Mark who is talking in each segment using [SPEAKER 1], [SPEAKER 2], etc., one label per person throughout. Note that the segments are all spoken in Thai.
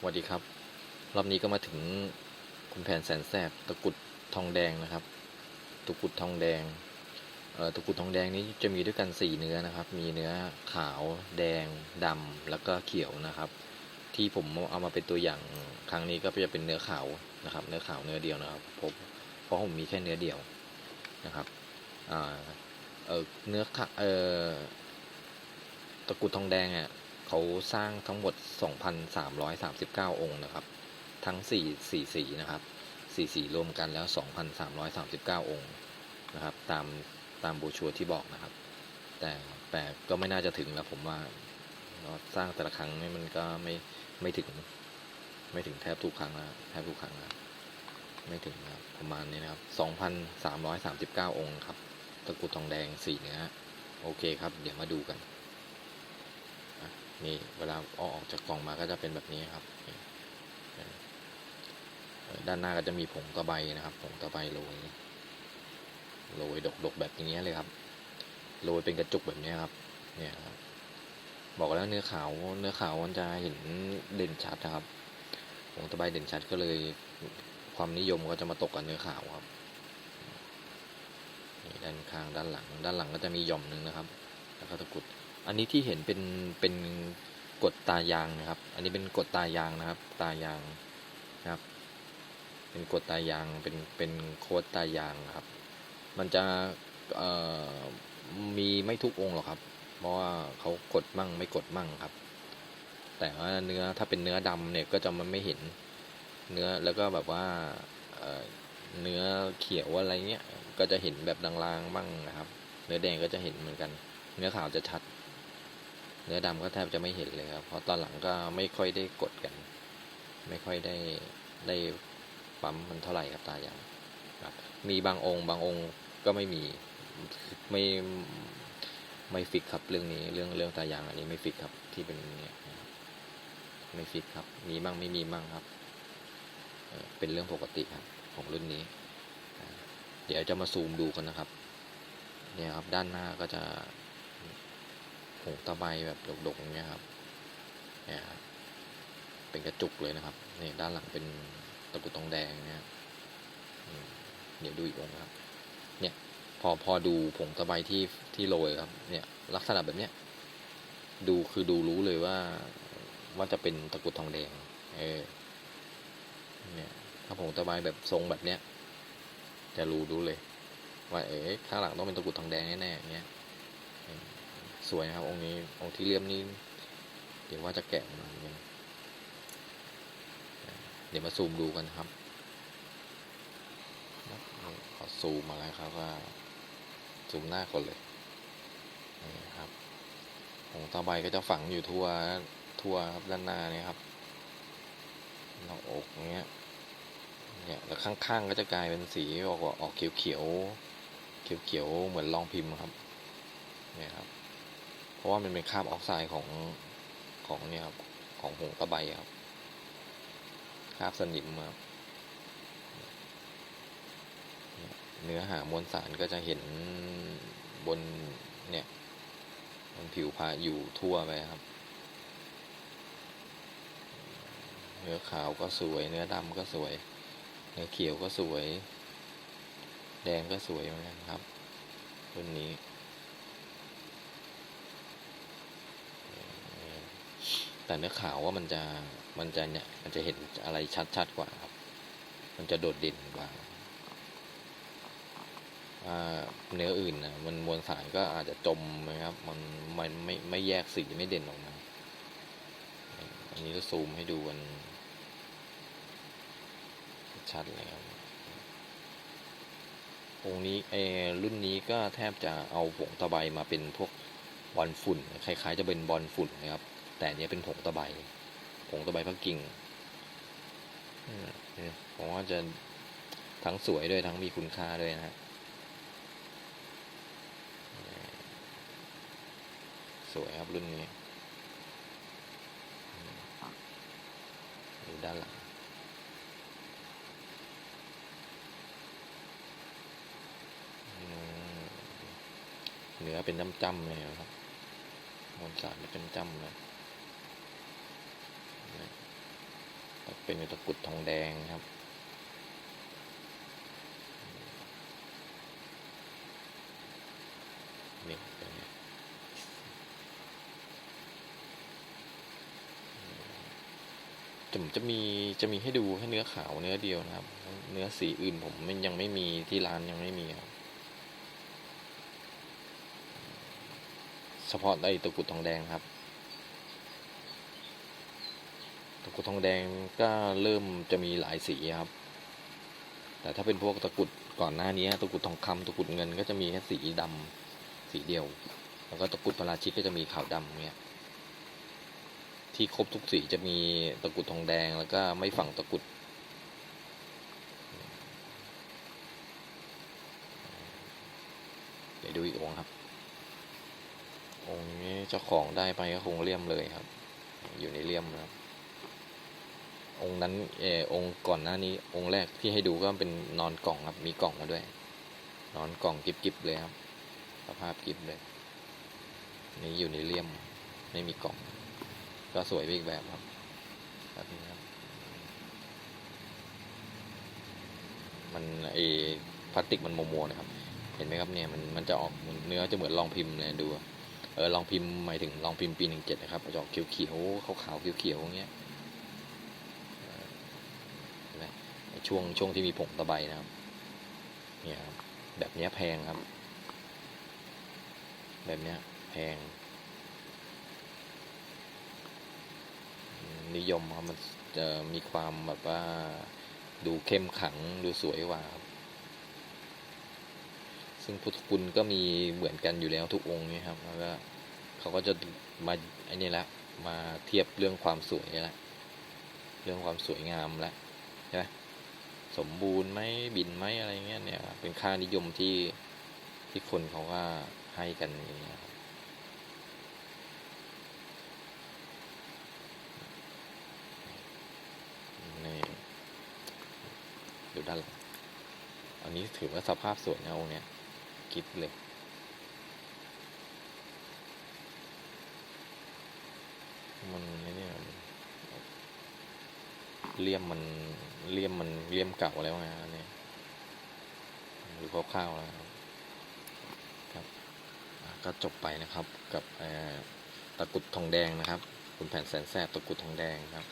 [SPEAKER 1] สวัสดีครับ รอบนี้ก็มาถึงคุณแผนแสนแสบตะกุดทองแดงนะครับ ตะกุดทองแดงเอ่อตะกุดทองแดงนี้จะมีด้วยกันสี่เนื้อนะครับ มีเนื้อขาวแดงดำแล้วก็เขียวนะครับ ที่ผมเอามาเป็นตัวอย่างครั้งนี้ก็จะเป็นเนื้อขาวนะครับ เนื้อขาวเนื้อเดียวนะครับผมเพราะผมมีแค่เนื้อเดียวนะครับอ่าเออเนื้อขะเออตะกุดทองแดงอะ เขาสร้างทั้งหมด 2,339 องค์นะครับ ทั้ง 4 4สีนะครับ4สีรวมกันแล้ว 2,339 องค์นะครับ ตามตามบรชัวที่บอกนะครับ แต่แต่ก็ไม่น่าจะถึงแล้วผมว่าเนาสร้างแต่ละครั้งนี่มันก็ไม่ไม่ถึง ไม่ถึงแทบทุกครั้งแล้วแทบทุกครั้งแล้วไม่ถึงนะครับประมาณนี้นะครับ 2,339 องค์ครับตะกุดทองแดงสีเนื้อโอเคครับ เดี๋ยวมาดูกัน นี่เวลาเอาออกจากกล่องมาก็จะเป็นแบบนี้ครับ ด้านหน้าก็จะมีผงตะไบนะครับ ผงตะไบโรยโรยดกๆแบบอย่างเงี้เลยครับโรยเป็นกระจุกแบบนี้ครับ เนี่ยครับ บอกแล้วเนื้อขาวเนื้อขาวมันจะเห็นเด่นชัดนะครับผงตะไบเด่นชัดก็เลย ความนิยมก็จะมาตกกับเนื้อขาวครับด้านข้างด้านหลัง ด้านหลังก็จะมีหย่อมหนึ่งนะครับ แล้วก็ตะกรุด อันนี้ที่เห็นเป็นเป็นกดตายางนะครับ อันนี้เป็นกดตายางนะครับ ตายางนะครับ เป็นกดตายาง เป็นเป็นโค้ดตายางครับ มันจะมีไม่ทุกองค์หรอกครับ เพราะว่าเขากดมั่งไม่กดมั่งครับ แต่ว่าเนื้อถ้าเป็นเนื้อดำเนี่ยก็จะมันไม่เห็นเนื้อแล้วก็แบบว่าเอ่อเนื้อเขียวอะไรเงี้ยก็จะเห็นแบบลางๆบ้างนะครับ เนื้อแดงก็จะเห็นเหมือนกัน เนื้อขาวจะชัด เนื้อดำก็แทบจะไม่เห็นเลยครับ เพราะตอนหลังก็ไม่ค่อยได้กดกัน ไม่ค่อยได้ได้ปั๊มมันเท่าไหร่ครับตายางครับมีบางองค์ บางองค์ก็ไม่มีไม่ไม่ฟิกครับเรื่องนี้เรื่องเรื่องตายางอันนี้ไม่ฟิกครับที่เป็นเนี่ยไม่ฟิกครับ มีบ้างไม่มีบ้างครับ เป็นเรื่องปกติครับของรุ่นนี้ เดี๋ยวจะมาซูมดูกันนะครับ เนี่ยครับด้านหน้าก็จะ งตะไบแบบดกๆอย่างเงี้ยครับเนี่ยครับเป็นกระจุกเลยนะครับนี่ด้านหลังเป็นตะกุดทองแดงเนี่ยเดี๋ยวดูอีกองค์นะครับ เนี่ยพอพอดูผงตะไบที่ที่โรยครับ เนี่ยลักษณะแบบเนี้ยดูคือดูรู้เลยว่าว่าจะเป็นตะกุดทองแดง เออเนี่ยถ้าผงตะไบแบบทรงแบบเนี้ยจะรู้รู้เลย ว่าเอ๋ข้างหลังต้องเป็นตะกุดทองแดงแน่ๆอย่างเงี้ย สวยนะครับ องค์นี้องค์ที่เลี่ยมนี่เดี๋ยวว่าจะแกะมาเหมือนกันเดี๋ยวมาซูมดูกันครับขอซูมมาแล้วครับว่าซูมหน้าคนเลยนี่ครับผงตะไบก็จะฝังอยู่ทั่วทั่วครับด้านหน้านี่ครับหน้าอกอย่างเงี้ยเนี่ยแล้วข้างๆก็จะกลายเป็นสีออกออกเขียวเขียวเขียวเขียวๆเหมือนรองพิมพ์ครับเนี่ยครับ เพราะว่ามันเป็นคาบออกไซด์ของของเนี่ยครับของหงตะไบครับคาบสนิมครับเนื้อหามวลสารก็จะเห็นบนเนี่ยบนผิวพาอยู่ทั่วไปครับ เนื้อขาวก็สวย เนื้อดำก็สวย เนื้อเขียวก็สวย แดงก็สวยเหมือนกันครับรุ่นนี้ แต่เนื้อขาวว่ามันจะมันจะเนี่ยมันจะเห็นอะไรชัดๆกว่าครับ มันจะโดดเด่นกว่าเนื้ออื่นนะมันมวลสารก็อาจจะจมนะครับ มันมันไม่ไม่แยกสีไม่เด่นออกมาอันนี้ก็ซูมให้ดูกันชัดเลยครับองนี้เออรุ่นนี้ก็แทบจะเอาผงตะไบมาเป็นพวกบอลฝุ่น คล้ายๆ จะเป็นบอลฝุ่นนะครับ แต่เนี้ยเป็นผงตะไบผงตะไบพระกิ่งผมว่าจะทั้งสวยด้วยทั้งมีคุณค่าด้วยนะฮะสวยครับรุ่นนี้ดูด้านหลังเนื้อเป็นจ้ำๆเลยครับมวลสารเป็นจ้ำเลย เป็นตะกุดทองแดงครับ นี่เป็นไงจะจะมีจะมีให้ดูแค่เนื้อขาวเนื้อเดียวนะครับ เนื้อสีอื่นผมมันยังไม่มีที่ร้านยังไม่มีครับเฉพาะไอ้ตะกุดทองแดงครับ ตะ กุดทองแดงก็เริ่มจะมีหลายสีครับ แต่ถ้าเป็นพวกตะกุดก่อนหน้านี้ตะกุดทองคำตะกุดเงินก็จะมีแค่สีดำสีเดียว แล้วก็ตะกุดพราชิกก็จะมีขาวดำเนี่ยที่ครบทุกสีจะมีตะกุดทองแดงแล้วก็ไม่ฝังตะกุดเดี๋ยวดูอีกองค์ครับ องค์นี้เจ้าของได้ไปก็คงเลี่ยมเลยครับ อยู่ในเลี่ยมนะครับ องค์นั้นเออองค์ก่อนหน้านี้ องค์แรกที่ให้ดูก็เป็นนอนกล่องครับ มีกล่องมาด้วย นอนกล่องกิบๆเลยครับ สภาพกิบเลยนี่อยู่ในเลี่ยมไม่มีกล่อง ก็สวยไปอีกแบบครับแบบนี้ครับ มันไอพลาสติกมันมัวๆนะครับ เห็นไหมครับเนี่ยมันมันจะออกเนื้อจะเหมือนรองพิมพ์เลยดูเออรองพิมพ์หมายถึงรองพิมพ์ปีหนึ่งเจ็ดนะครับจะออกเขียวเขียวๆขาวๆเขียวๆอย่างเงี้ยเออเห็นไหม ช่วงช่วงที่มีผงตะไบนะครับเนี่ยครับแบบนี้แพงครับ แบบนี้แพง นิยมครับมันจะมีความแบบว่าดูเข้มขังดูสวยกว่าครับซึ่งพุทธคุณก็มีเหมือนกันอยู่แล้วทุกองค์นี่ครับแล้วก็เขาก็จะมาไอ้นี่ละมาเทียบเรื่องความสวยละเรื่องความสวยงามละใช่ไหม สมบูรณ์ไหมบินไหมอะไรเงี้ยเนี่ยเป็นค่านิยมที่ที่คนเขาก็ให้กันอย่างเงี้ยนี่ดูด้านหลังอันนี้ถือว่าสภาพสวยนะองค์เนี้ยกิฟเลยมันเนี่ยเลี่ยมมัน เลี่ยมมันเลี่ยมเก่าแล้วไงอันนี้หรือคร่าวๆแล้วครับครับก็จบไปนะครับกับตะกุดทองแดงนะครับคุณแผ่นแสนแสบตะกุดทองแดงครับ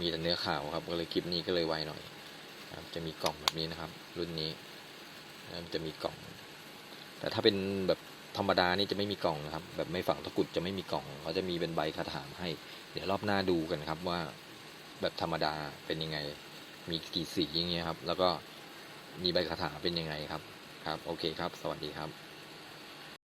[SPEAKER 1] มีแต่เนื้อขาวครับ ก็เลยคลิปนี้ก็เลยไวหน่อยครับจะมีกล่องแบบนี้นะครับ รุ่นนี้จะมีกล่อง แต่ถ้าเป็นแบบธรรมดานี่จะไม่มีกล่องนะครับ แบบไม่ฝังตะกุดจะไม่มีกล่องเขาจะมีเป็นใบคาถาให้ เดี๋ยวรอบหน้าดูกันครับว่าแบบธรรมดาเป็นยังไง มีกี่สีอย่างเงี้ยครับ แล้วก็มีใบคาถาเป็นยังไงครับ ครับ โอเคครับ สวัสดีครับ